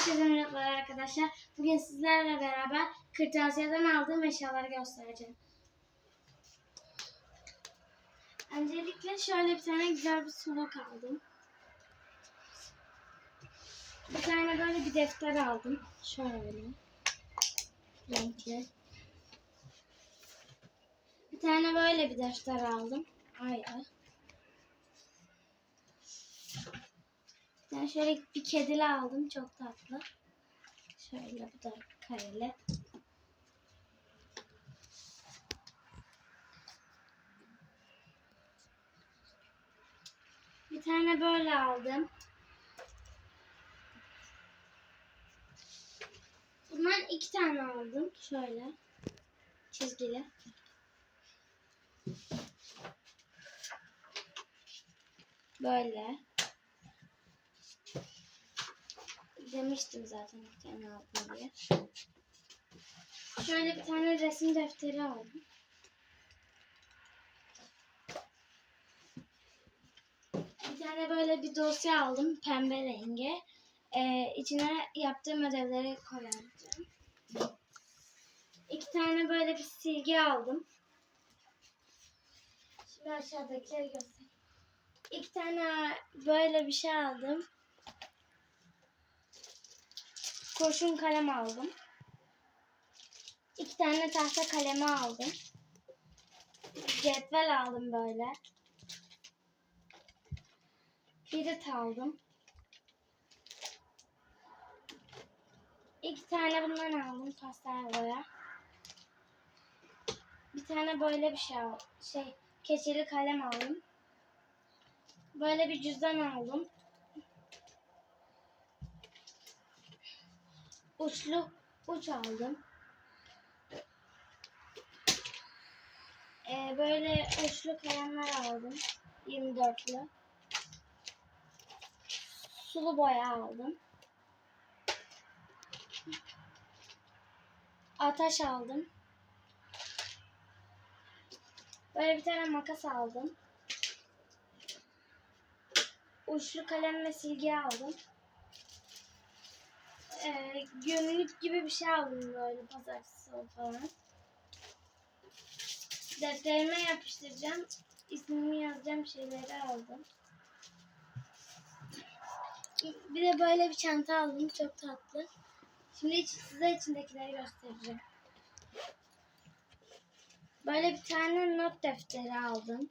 Herkese merhabalar arkadaşlar. Bugün sizlerle beraber kırtasiyeden aldığım eşyaları göstereceğim. Öncelikle şöyle bir tane güzel bir sulak aldım. Bir tane böyle bir defter aldım. Şöyle. Renkli. Bir tane böyle bir defter aldım. Bir tane şöyle bir kedili aldım. Çok tatlı. Şöyle bu da kareli. Bir tane böyle aldım. Bundan iki tane aldım. Şöyle. Çizgili. Böyle. Demiştim zaten bir tane aldım diye. Şöyle bir tane resim defteri aldım. Bir tane böyle bir dosya aldım pembe rengi. Ee, içine yaptığım ödevleri koyacağım. İki tane böyle bir silgi aldım. Şimdi aşağıdakileri göstereyim. İki tane böyle bir şey aldım. Kurşun kalem aldım. İki tane tahta kalemi aldım. Cetvel aldım böyle. Pirit aldım. İki tane bundan aldım pastel. Bir tane böyle bir şey aldım. Şey, keçeli kalem aldım. Böyle bir cüzdan aldım. Uçlu uç aldım. Ee, böyle uçlu kalemler aldım. 24'lü. Sulu boya aldım. Ataş aldım. Böyle bir tane makas aldım. Uçlu kalem ve silgi aldım. Günlük gibi bir şey aldım böyle pazartesi falan. Defterime yapıştıracağım. İsmimi yazacağım şeyleri aldım. Bir de böyle bir çanta aldım. Çok tatlı. Şimdi size içindekileri göstereceğim. Böyle bir tane not defteri aldım.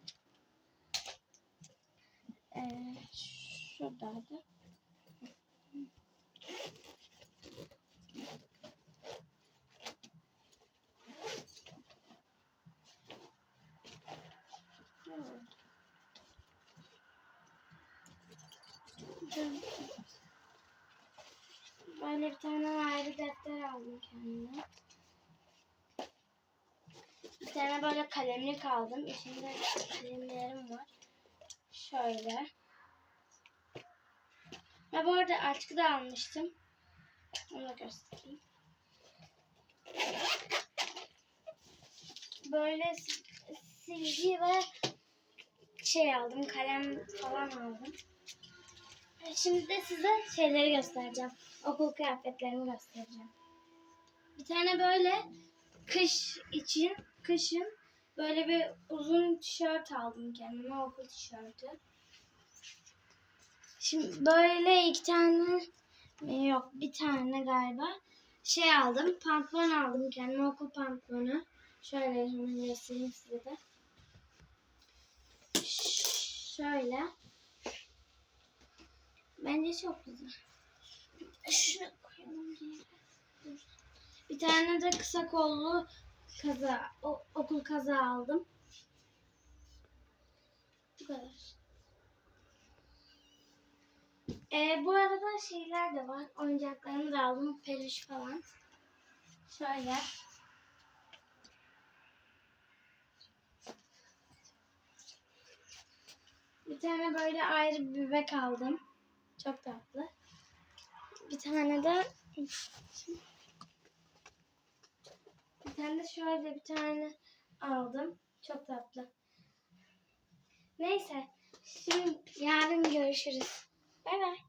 Ee, şuradaydı. Böyle bir tane ayrı defter aldım kendime. Bir tane böyle kalemlik aldım. İçinde kalemlerim var. Şöyle. Ve bu arada açık da almıştım. Onu da göstereyim. Böyle si- silgi ve şey aldım. Kalem falan aldım. Şimdi de size şeyleri göstereceğim. Okul kıyafetlerimi göstereceğim. Bir tane böyle kış için, kışın böyle bir uzun tişört aldım kendime. Okul tişörtü. Şimdi böyle iki tane yok bir tane galiba şey aldım. Pantolon aldım kendime okul pantolonu. Şöyle hemen göstereyim size de. Şöyle. Bence çok güzel. Şunu koyalım. Bir tane de kısa kollu kaza, o, okul kaza aldım. Bu kadar. Ee, bu arada şeyler de var. Oyuncaklarımı da aldım. Peluş falan. Şöyle. Bir tane böyle ayrı bir bebek aldım. Çok tatlı. Bir tane de bir tane de şöyle bir tane aldım. Çok tatlı. Neyse. Şimdi yarın görüşürüz. Bay bay.